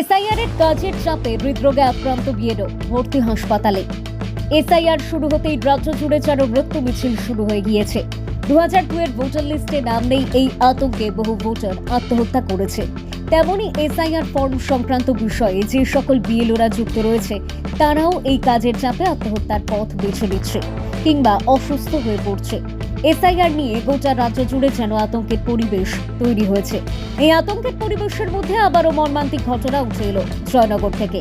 SIR এর কাজের চাপে হৃদরোগে আক্রান্ত বিয়েরও ভর্তি হাসপাতালে। এসআইআর শুরু হতেই রাজ্য জুড়ে চারো মৃত্যু মিছিল শুরু হয়ে গিয়েছে। দু হাজার দুয়ের ভোটার লিস্টে নাম নেই এই আতঙ্কে বহু ভোটার আত্মহত্যা করেছে। তেমনই এসআইআর ফর্ম সংক্রান্ত বিষয়ে যে সকল বিএলওরা যুক্ত রয়েছে, তারাও এই কাজের চাপে আত্মহত্যার পথ বেছে নিচ্ছে কিংবা অসুস্থ হয়ে পড়ছে। এসআইআর নিয়ে গোটা রাজ্য জুড়ে যেন আতঙ্কের পরিবেশ তৈরি হয়েছে। এই আতঙ্কের পরিবেশের মধ্যে আবারও মর্মান্তিক ঘটনা উঠে এলো জয়নগর থেকে।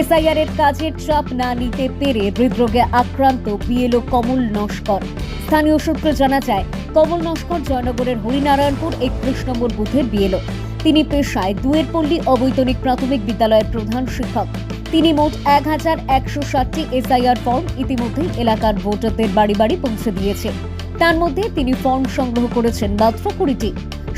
এসআইআর এর কাজের চাপ না নিতে পেরে হৃদরোগে আক্রান্ত বিএলও কমল নস্কর। স্থানীয় সূত্রে জানা যায়, কমল নস্কর জয়নগরের হরিনারায়ণপুর একত্রিশ নম্বর বুথের বিএলও তিনি পেশায় দুয়ের পল্লী অবৈতনিক প্রাথমিক বিদ্যালয়ের প্রধান শিক্ষক। তিনি মোট এক হাজার একশো ষাটটি এসআইআর ফর্ম ইতিমধ্যেই এলাকার ভোটারদের বাড়ি বাড়ি পৌঁছে দিয়েছে। তার মধ্যে তিনি ফর্ম সংগ্রহ করেছেন মাত্র কুড়িটি।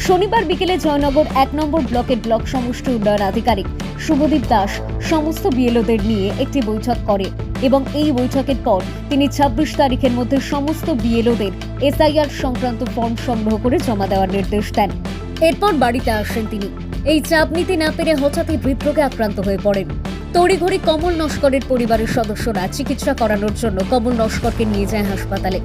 শনিবার বিকেলে জয়নগর এক নম্বর ব্লকের ব্লক সমষ্টি উন্নয়ন আধিকারিক শুভদীপ দাস সমস্ত বিএলওদের নিয়ে একটি বৈঠক করে এবং এই বৈঠকের পর তিনি ছাব্বিশ তারিখের মধ্যে সমস্ত বিএলওদের এসআইআর সংক্রান্ত ফর্ম সংগ্রহ করে জমা দেওয়ার নির্দেশ দেন। এরপর বাড়িতে আসেন তিনি। এই চাপ নিতে না পেরে হঠাৎই হৃদরোগে আক্রান্ত হয়ে পড়েন। তড়িঘড়ি কমল নস্করের পরিবারের সদস্যরা চিকিৎসা করানোর জন্য কমল নস্করকে নিয়ে যায় হাসপাতালে।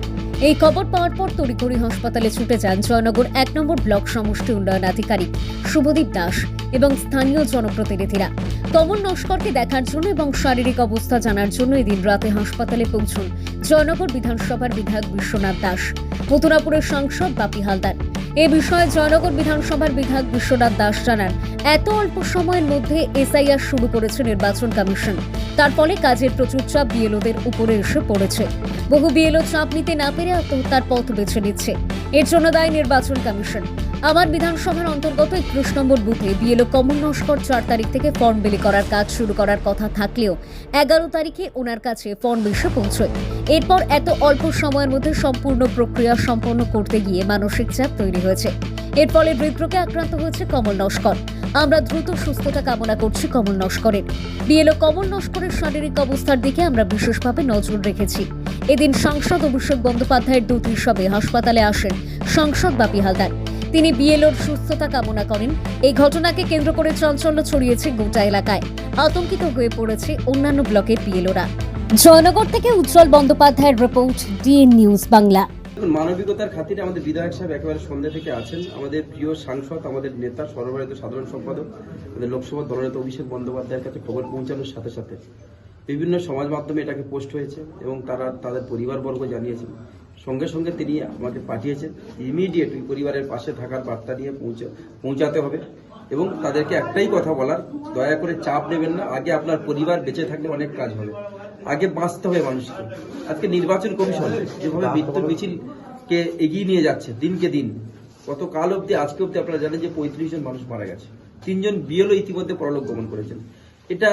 এই খবর পাওয়ার পর তড়িঘড়ি হাসপাতালে ছুটে যান জয়নগর এক নম্বর ব্লক সমষ্টি উন্নয়ন আধিকারিক শুভদীপ দাস এবং স্থানীয় জনপ্রতিনিধিরা। কমল নস্করকে দেখার জন্য এবং শারীরিক অবস্থা জানার জন্য এদিন রাতে হাসপাতালে পৌঁছন জয়নগর বিধানসভার বিধায়ক বিশ্বনাথ দাস। মথুরাপুরের সাংসদ বাপি হালদার। এ বিষয়ে জয়নগর বিধানসভার বিধায়ক বিশ্বনাথ দাস জানান, এত অল্প সময়ের মধ্যে এসআইআর শুরু করেছে নির্বাচন কমিশন। তার ফলে কাজের প্রচুর চাপ বিএলওদের উপরে এসে পড়েছে। বহু বিএলও চাপ নিতে না পেরে আত্মহত্যার পথ বেছে নিচ্ছে। এর জন্য দায় নির্বাচন কমিশন। আমার বিধানসভার অন্তর্গত একত্রিশ নম্বর বুথে বিএলও কমল নস্কর চার তারিখ থেকে ফর্ম বিলি করার কাজ শুরু করার কথা থাকলেও এগারো তারিখে ওনার কাছে ফর্ম এসে পৌঁছয়। এরপর এত অল্প সময়ের মধ্যে সম্পূর্ণ প্রক্রিয়া সম্পন্ন করতে গিয়ে মানসিক চাপ তৈরি হয়েছে। এর ফলে হৃদরোগে আক্রান্ত হয়েছে কমল নস্কর। আমরা দ্রুত সুস্থতা কামনা করছি কমল নস্করের। বিএলও কমল নস্করের শারীরিক অবস্থার দিকে আমরা বিশেষভাবে নজর রেখেছি। এদিন সাংসদ অভিষেক বন্দ্যোপাধ্যায়ের দুধ হিসাবে হাসপাতালে আসেন সাংসদ বাপি হালদার। তিনি বিএলওর সুস্থতা কামনা করেন। এই ঘটনাকে কেন্দ্র করে চাঞ্চল্য ছড়িয়েছে গোটা এলাকায়। আতঙ্কিত হয়ে পড়েছে অন্যান্য ব্লকের বিএলওরা। জয়নগর থেকে উজ্জ্বল বন্দ্যোপাধ্যায়ের রিপোর্ট, ডিএন নিউজ বাংলা। মানবিকতার খাতিরে আমাদের বিধায়ক সাহেব একেবারে সন্ধ্যা থেকে আছেন। আমাদের প্রিয় সাংসদ, আমাদের নেতা, সর্বভারতীয় সাধারণ সম্পাদক, আমাদের লোকসভা দলনেতা অভিষেক বন্দ্যোপাধ্যায়ের কাছে খবর পৌঁছানোর সাথে সাথে বিভিন্ন সমাজ মাধ্যমে এটাকে পোস্ট হয়েছে এবং তারা, তাদের পরিবারবর্গ জানিয়েছেন সঙ্গে সঙ্গে তিনি আমাকে পাঠিয়েছেন। ইমিডিয়েট ওই পরিবারের পাশে থাকার বার্তা নিয়ে পৌঁছে পৌঁছাতে হবে এবং তাদেরকে একটাই কথা বলার দয়া করে চাপ নেবেন না। আগে আপনার পরিবার বেঁচে থাকলে অনেক কাজ হবে। আগে বাঁচতে হবে মানুষকে। আজকে নির্বাচন কমিশন যেভাবে মৃত্যুর মিছিলকে এগিয়ে নিয়ে যাচ্ছে দিনকে দিন গত কাল অব্দি আজকে অব্দি আপনারা জানেন যে পঁয়ত্রিশ জন মানুষ মারা গেছে। তিনজন বিএলও ইতিমধ্যে পরলোক গমন করেছেন। এটা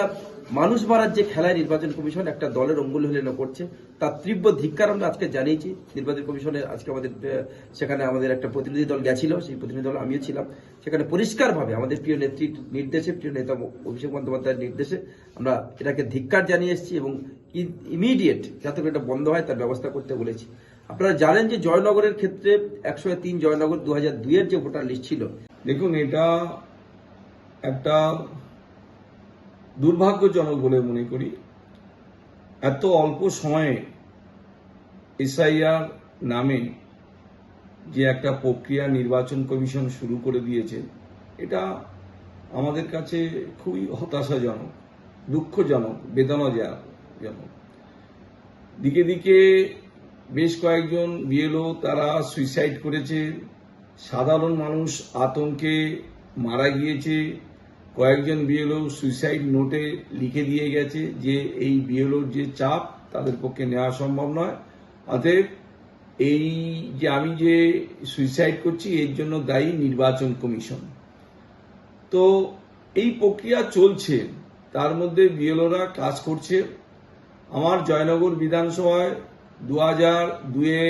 মানুষ মারার যে খেলায় নির্বাচন কমিশন একটা দলের অঙ্গুল হেলেনা করছে, তার তীব্র ধিক্কার আমরা আজকে জানিয়েছি। নির্বাচন কমিশনের আজকে আমাদের সেখানে আমাদের একটা প্রতিনিধি দল গেছিল, সেই প্রতিনিধি দল আমিও ছিলাম। সেখানে পরিষ্কারভাবে আমাদের প্রিয় নেত্রীর নির্দেশে, প্রিয় নেতা অভিষেক বন্দ্যোপাধ্যায়ের নির্দেশে আমরা এটাকে ধিক্কার জানিয়ে এসেছি এবং ইমিডিয়েট যাতে করে এটা বন্ধ হয়, তার ব্যবস্থা করতে বলেছি। আপনারা জানেন যে জয়নগরের ক্ষেত্রে একশো তিন জয়নগর দু হাজার দুইয়ের যে ভোটার লিস্ট ছিল, দেখুন, এটা একটা দুর্ভাগ্যজনক বলে মনে করি। এত অল্প সময়ে এসআইআর নামে যে একটা প্রক্রিয়া নির্বাচন কমিশন শুরু করে দিয়েছে এটা আমাদের কাছে খুবই হতাশাজনক, দুঃখজনক, বেদনাজনক। দিকে দিকে বেশ কয়েকজন বিএলও তারা সুইসাইড করেছে। সাধারণ মানুষ আতঙ্কে মারা গিয়েছে। কয়েকজন বিএলও সুইসাইড নোটে লিখে দিয়ে গেছে যে এই বিএলওর যে চাপ তাদের পক্ষে নেওয়া সম্ভব নয়। অতএব এই যে আমি যে সুইসাইড করছি, এর জন্য দায়ী নির্বাচন কমিশন। তো এই প্রক্রিয়া চলছে। তার মধ্যে বিএলওরা কাজ করছে। আমার জয়নগর বিধানসভায় দু হাজার দুয়ে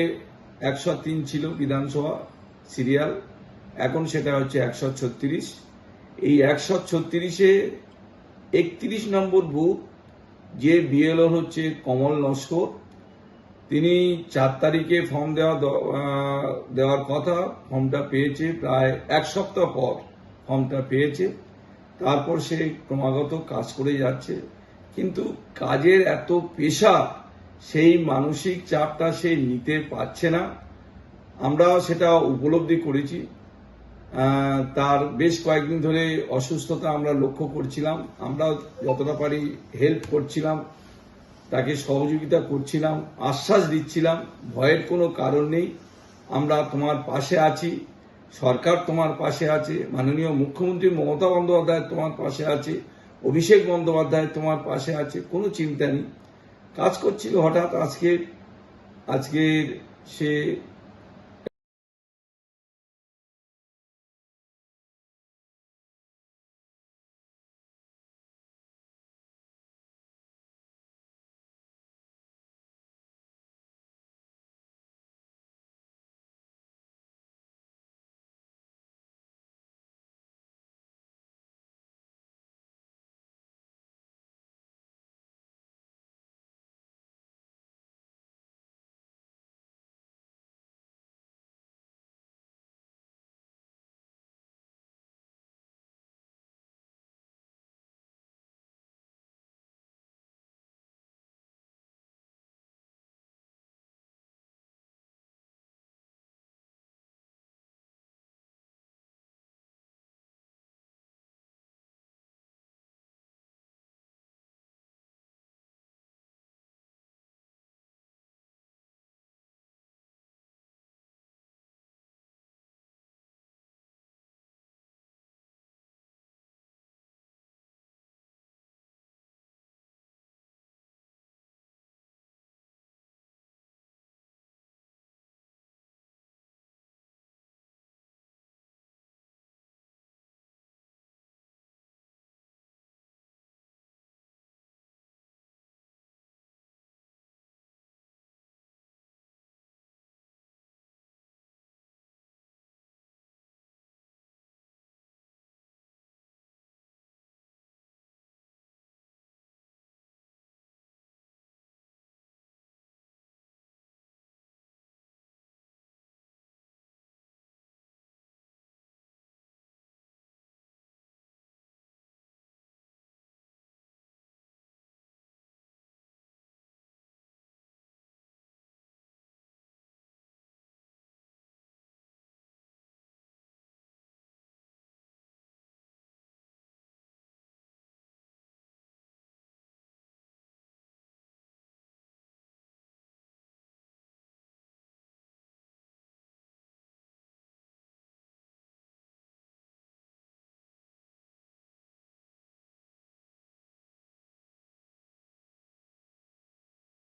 একশো তিন ছিল বিধানসভা সিরিয়াল। এখন সেটা হচ্ছে একশো ছত্রিশ। একশো ছত্রিশে একত্রিশ নম্বর বুথ, যে বিএলও হচ্ছে কমল নস্কর, তিনি চার তারিখে ফর্ম দেওয়া দেওয়ার কথা, ফর্মটা পেয়েছে প্রায় এক সপ্তাহ পর ফর্মটা পেয়েছে। তারপর সে ক্রমাগত কাজ করে যাচ্ছে। কিন্তু কাজের এত পেশা সেই মানসিক চাপটা সে নিতে পারছে না। আমরা সেটা উপলব্ধি করেছি। তার বেশ কয়েকদিন ধরে অসুস্থতা আমরা লক্ষ্য করছিলাম। আমরা যতটা পারি হেল্প করছিলাম, তাকে সহযোগিতা করছিলাম, আশ্বাস দিচ্ছিলাম, ভয়ের কোনো কারণ নেই। আমরা তোমার পাশে আছি, সরকার তোমার পাশে আছে, মাননীয় মুখ্যমন্ত্রী মমতা বন্দ্যোপাধ্যায় তোমার পাশে আছে, অভিষেক বন্দ্যোপাধ্যায় তোমার পাশে আছে, কোনো চিন্তা নেই। কাজ করছিল হঠাৎ আজকে আজকের সে